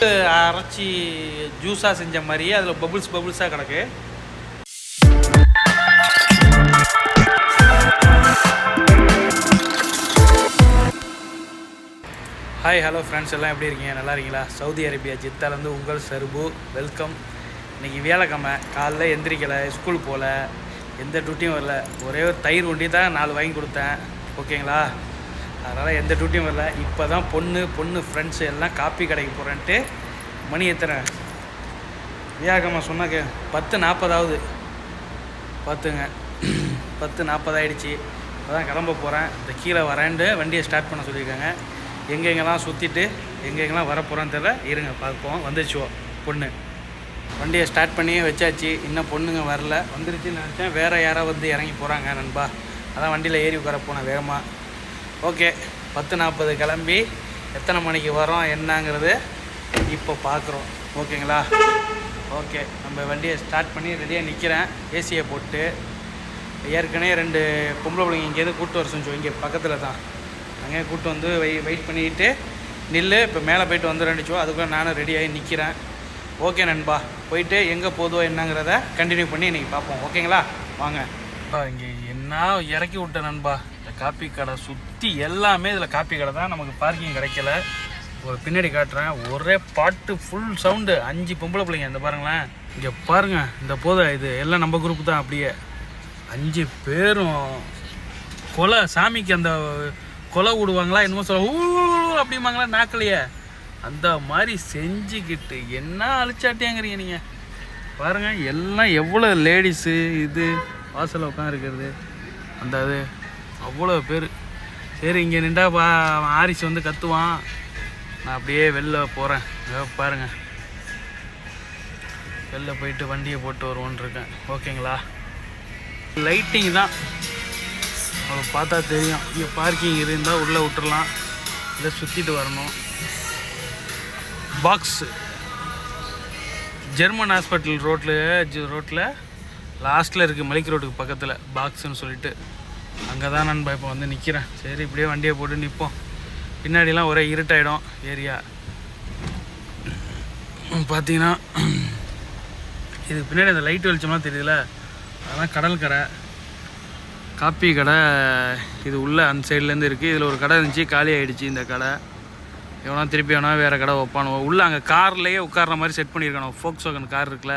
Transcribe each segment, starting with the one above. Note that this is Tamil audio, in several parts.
அரைச்சி ஜூஸாக செஞ்ச மாதிரியே அதில் பபுள்ஸ் பபுள்ஸாக கிடக்கு. ஹாய் ஹலோ ஃப்ரெண்ட்ஸ் எல்லாம் எப்படி இருக்கீங்க? நல்லா இருக்கீங்களா? சவுதி அரேபியா ஜித்தாலேருந்து உங்கள் சர்பு. வெல்கம் இன்றைக்கி வியாழக்கிழமை. காலைல எந்திரிக்கலை ஸ்கூல் போகல எந்த டியூட்டியும் வரல. ஒரே ஒரு தயிர் ஒண்டி தான் நாலு வாங்கி கொடுத்தேன். ஓகேங்களா அதனால் எந்த டியூட்டியும் வரல. இப்போ தான் பொண்ணு பொண்ணு ஃப்ரெண்ட்ஸு எல்லாம் காப்பி கடைக்கு போகிறேன்ட்டு மணி எத்தனை? வியாழக்கிழமை சொன்னாக்க பத்து நாற்பதாவது பார்த்துங்க. பத்து நாற்பதாயிடுச்சு இப்போ அதான் கிளம்ப போகிறேன் இந்த கீழே வரேன்ட்டு வண்டியை ஸ்டார்ட் பண்ண சொல்லியிருக்காங்க. எங்கெங்கெல்லாம் சுற்றிட்டு எங்கெங்கெல்லாம் வர போகிறோன்னு தெரியல. இருங்க பார்ப்போம். வந்துச்சுவோம் பொண்ணு. வண்டியை ஸ்டார்ட் பண்ணியே வச்சாச்சு. இன்னும் பொண்ணுங்க வரல. வந்துருச்சுன்னு நினச்சேன். வேறு யாராவது வந்து இறங்கி போகிறாங்க நண்பா. அதான் வண்டியில் ஏறி உட்கார போனேன் வேகமாக ஓகே பத்து நாற்பது கிளம்பி எத்தனை மணிக்கு வரோம் என்னங்கிறது இப்போ பார்க்குறோம். ஓகேங்களா? ஓகே நம்ம வண்டியை ஸ்டார்ட் பண்ணி ரெடியாக நிற்கிறேன் ஏசியை போட்டு ஏற்கனவே ரெண்டு பொம்பளை பிள்ளைங்க இங்கேருந்து கூப்பிட்டு வர சொன்னோம். இங்கே பக்கத்தில் தான். அங்கே கூப்பிட்டு வந்து வெய் வெயிட் பண்ணிக்கிட்டு நில்லு. இப்போ மேலே போயிட்டு வந்துடுறேன்னுச்சோ அதுக்குள்ளே நானும் ரெடியாகி நிற்கிறேன் ஓகே நண்பா போயிட்டு எங்கே போதோ என்னங்கிறத கண்டினியூ பண்ணி இன்றைக்கி பார்ப்போம். ஓகேங்களா? வாங்க. இங்கே என்ன இறக்கி விட்டேன் நண்பா. காப்பி கடை சுற்றி எல்லாமே இதில் காப்பி கடை தான். நமக்கு பார்க்கிங் கிடைக்கல. ஒரு பின்னாடி காட்டுறேன். ஒரே பாட்டு ஃபுல் சவுண்டு அஞ்சு பொம்பளை பிள்ளைங்க இந்த பாருங்களேன். இங்கே பாருங்க இந்த போதை இது. எல்லாம் நம்ம குரூப் தான் அப்படியே. அஞ்சு பேரும் கொலை சாமிக்கு அந்த கொலை விடுவாங்களா என்னமோ சொல்ல ஊ அப்படிம்பாங்களா நாக்கலையே. அந்த மாதிரி செஞ்சுக்கிட்டு என்ன அழிச்சாட்டியாங்கிறீங்க நீங்கள் பாருங்கள் எல்லாம் எவ்வளோ லேடிஸு இது வாசலில் உட்காந்துருக்கிறது அந்த இது அவ்வளோ பேர். சரி இங்கே நின்றா பா அவன் ஆரிஸ் வந்து கத்துவான். நான் அப்படியே வெளில போகிறேன் பாருங்கள் வெளில போயிட்டு வண்டியை போட்டு வருவோன்னு இருக்கேன். ஓகேங்களா? லைட்டிங் தான். அவளை பார்த்தா தெரியும். இங்கே பார்க்கிங் இருந்தால் உள்ளே விட்டுறலாம். இதை சுற்றிட்டு வரணும். பாக்ஸு ஜெர்மன் ஹாஸ்பிட்டல் ரோட்டில் ரோட்டில் லாஸ்ட்டில் இருக்குது மலிக் ரோட்டுக்கு பக்கத்தில் பாக்ஸுன்னு சொல்லிட்டு. அங்கே தான் நண்பா இப்போ வந்து நிற்கிறேன் சரி இப்படியே வண்டியை போட்டு நிற்போம் பின்னாடிலாம் ஒரே இருட்டாயிடும் ஏரியா. பார்த்தீங்கன்னா இதுக்கு பின்னாடி அந்த லைட் வெளிச்சம்லாம் தெரியுதுல? அதெல்லாம் கடல் கடை. காப்பி கடை இது உள்ள அந்த சைட்லேருந்து இருக்குது இதில் ஒரு கடை இருந்துச்சு காலி ஆகிடுச்சு இந்த கடை. எவனா திருப்பி எவனா வேறு கடை வைப்பானுவோ உள்ளே அங்கே கார்லேயே உட்கார்ற மாதிரி செட் பண்ணியிருக்கானோ ஃபோக்ஸ் வாகன் கார் இருக்குல்ல.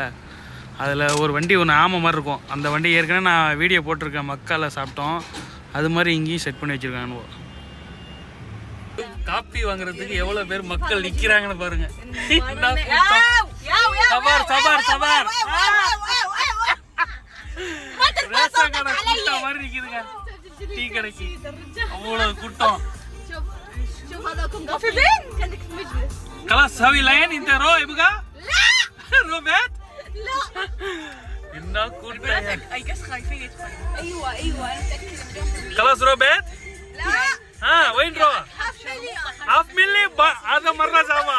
அதில் ஒரு வண்டி ஒன்று ஆமை மாதிரி இருக்கும் அந்த வண்டி ஏற்கனவே நான் வீடியோ போட்டிருக்கேன் மக்கால சாப்பிட்டோம் அது மாதிரி இங்கேயும் செட் பண்ணி வச்சுருக்கானுவோ காப்பி வாங்குறதுக்கு எவ்வளோ பேர் மக்கள் நிற்கிறாங்கன்னு பாருங்க என்ன கூட்டம். சபார் சபார் சபார் ரேஷன் கடை கூட்டம் மாதிரி நிற்குதுங்க டீ கடைக்கு அவ்வளோ கூட்டம் شوف شوف هذاكم قافلين كانك في مجلس خلاص سوي لاين انت رو يبقى لا روبيت لا என்ன கூட்டம் اي قص خايفين يدخلون ايوه ايوه انا متاكده مليون بالمية خلاص روبيت لا ها وين رو هاف مليون ஹாஃப் மில்லி அதை மர்றா சாமா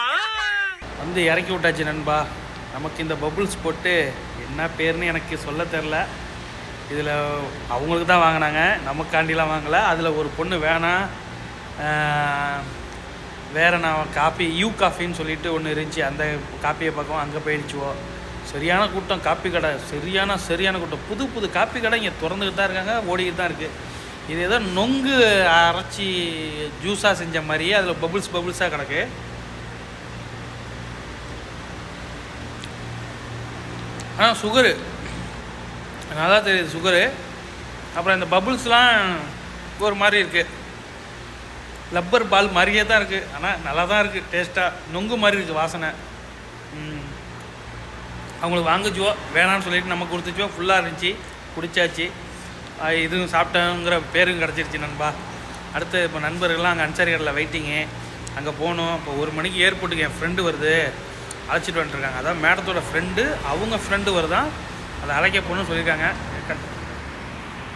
வந்து இறக்கி விட்டாச்சு நண்பா நமக்கு இந்த பபுள்ஸ் போட்டு என்ன பேர்னு எனக்கு சொல்ல தெரில இதில் அவங்களுக்கு தான் வாங்கினாங்க நமக்காண்டிலாம் வாங்கலை அதில் ஒரு பொண்ணு வேணாம் ஆஹ், வேற நான் காப்பி யூ காஃபின்னு சொல்லிட்டு ஒன்று இருந்துச்சு அந்த காப்பியை பக்கம் அங்கே போயிடுச்சுவோ சரியான கூட்டம் காப்பி கடை. சரியான சரியான கூட்டம். புது புது காப்பி கடை இங்கே திறந்துக்கிட்டு தான் இருக்காங்க ஓடிக்கிட்டு தான் இருக்குது இது ஏதோ நொங்கு அரைச்சி ஜூஸாக செஞ்ச மாதிரியே அதில் பபுள்ஸ் பபுள்ஸாக கிடக்கு. ஆனால் சுகரு. நல்லா தெரியுது சுகரு. அப்புறம் இந்த பபுள்ஸ்லாம் ஒரு மாதிரி இருக்குது லப்பர் பால் மாதிரியே தான் இருக்குது ஆனால் நல்லா தான் இருக்குது டேஸ்ட்டாக நொங்கு மாதிரி இருக்குது வாசனை. அவங்களுக்கு வாங்குச்சுவோ வேணான்னு சொல்லிட்டு நம்ம கொடுத்துச்சோ ஃபுல்லாக இருந்துச்சு குடிச்சாச்சு. இதுவும் சாப்பிட்டோங்கிற பேரும் கிடச்சிருச்சு நண்பா. அடுத்து இப்போ நண்பர்கள்லாம் அங்கே அன்சாரி கடையில் வெயிட்டிங்கு அங்கே போகணும் இப்போ ஒரு மணிக்கு ஏர்போர்ட்டுக்கு என் ஃப்ரெண்டு வருது. அழைச்சிட்டு வந்துட்டுருக்காங்க அதான் மேடத்தோட ஃப்ரெண்டு அவங்க ஃப்ரெண்டு வருதான் அதை அழைக்க போகணும்னு சொல்லியிருக்காங்க.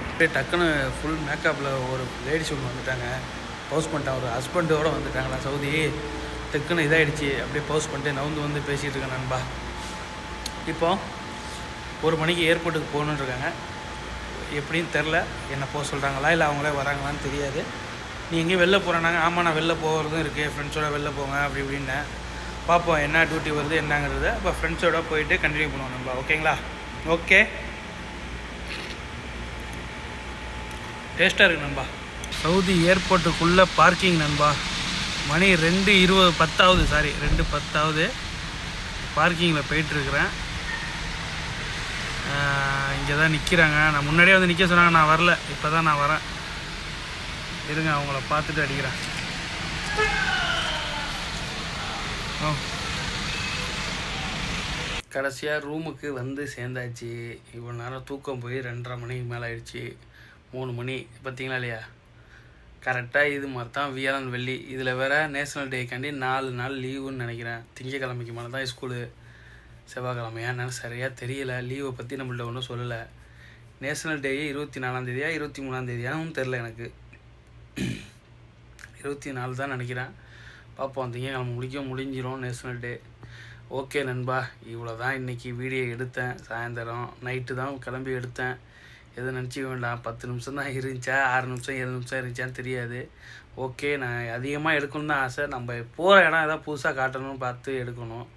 அப்படியே டக்குன்னு ஃபுல் மேக்கப்பில் ஒரு லேடிஸ் ஒன்று வந்துட்டாங்க. பவுஸ் பண்ணிட்டான் ஒரு ஹஸ்பண்டோடு வந்துட்டாங்களா சவுதி? டக்குன்னு இதாகிடுச்சு அப்படியே பவுஸ் பண்ணிட்டு நவுந்து வந்து பேசிகிட்டு இருக்கேன் நண்பா. இப்போ ஒரு மணிக்கு ஏர்போர்ட்டுக்கு போகணுன்னு இருக்காங்க. எப்படின்னு தெரில. என்ன போக சொல்கிறாங்களா இல்லை அவங்களே வராங்களான்னு தெரியாது. நீ எங்கேயும் வெளில போகிறேன்னாங்க ஆமாம் நான் வெளில போகிறதும் இருக்குது ஃப்ரெண்ட்ஸோட வெளில போங்க அப்படி இப்படின்னேன். பார்ப்போம் என்ன டியூட்டி வருது என்னங்கிறத. அப்போ ஃப்ரெண்ட்ஸோட போயிட்டு கண்டினியூ பண்ணுவோம் நம்ம. ஓகேங்களா ஓகே டேஸ்ட்டாக இருக்கு நண்பா. சவுதி ஏர்போர்ட்டுக்குள்ளே பார்க்கிங் நண்பா. மணி ரெண்டு இருபது பத்தாவது சாரி ரெண்டு பத்தாவது. பார்க்கிங்கில் போயிட்டுருக்குறேன் இங்கே தான் நிற்கிறாங்க நான் முன்னாடியே வந்து நிற்க சொன்னாங்க நான் வரல. இப்போ தான் நான் வரேன். இருங்க அவங்கள பார்த்துட்டு அடிக்கிறேன். ஓ கடைசியாக ரூமுக்கு வந்து சேர்ந்தாச்சு. இவ்வளோ நேரம் தூக்கம் போய் ரெண்டரை மணிக்கு மேலே ஆயிடுச்சு. மூணு மணி. பார்த்தீங்களா இல்லையா? கரெக்டாக இது மாதிரி தான் வியாழன் வெள்ளி. இதில் வேறு நேஷனல் டேக்காண்டி நாலு நாள் லீவுன்னு நினைக்கிறேன். திங்கக்கிழமைக்கு மேலே தான் ஸ்கூலு செவ்வாய்க்கிழமையா என்னன்னு சரியாக தெரியல. லீவை பற்றி நம்மள்ட்ட ஒன்றும் சொல்லலை. நேஷனல் டே இருபத்தி நாலாந்தேதியா இருபத்தி மூணாந்தேதியானும் தெரில எனக்கு. இருபத்தி நாலு தான் நினைக்கிறேன். பார்ப்போம். திங்கக்கிழமை முடிக்க முடிஞ்சிடும் நேஷனல் டே ஓகே நண்பா. இவ்வளோ தான் இன்றைக்கி வீடியோ எடுத்தேன். சாயந்தரம் நைட்டு தான் கிளம்பி எடுத்தேன். எதுவும் நினச்சிக்க வேண்டாம். பத்து நிமிஷம் தான் இருந்துச்சா? ஆறு நிமிஷம் ஏழு நிமிஷம் இருந்துச்சான்னு தெரியாது. ஓகே நான் அதிகமாக எடுக்கணும் தான் ஆசை. நம்ம போகிற இடம் எதாவது புதுசாக காட்டணும்னு பார்த்து எடுக்கணும்.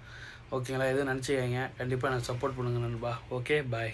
ஓகேங்களா? எதுவும் நினச்சிக்கங்க கண்டிப்பாக எனக்கு சப்போர்ட் பண்ணுங்க நண்பா. Okay bye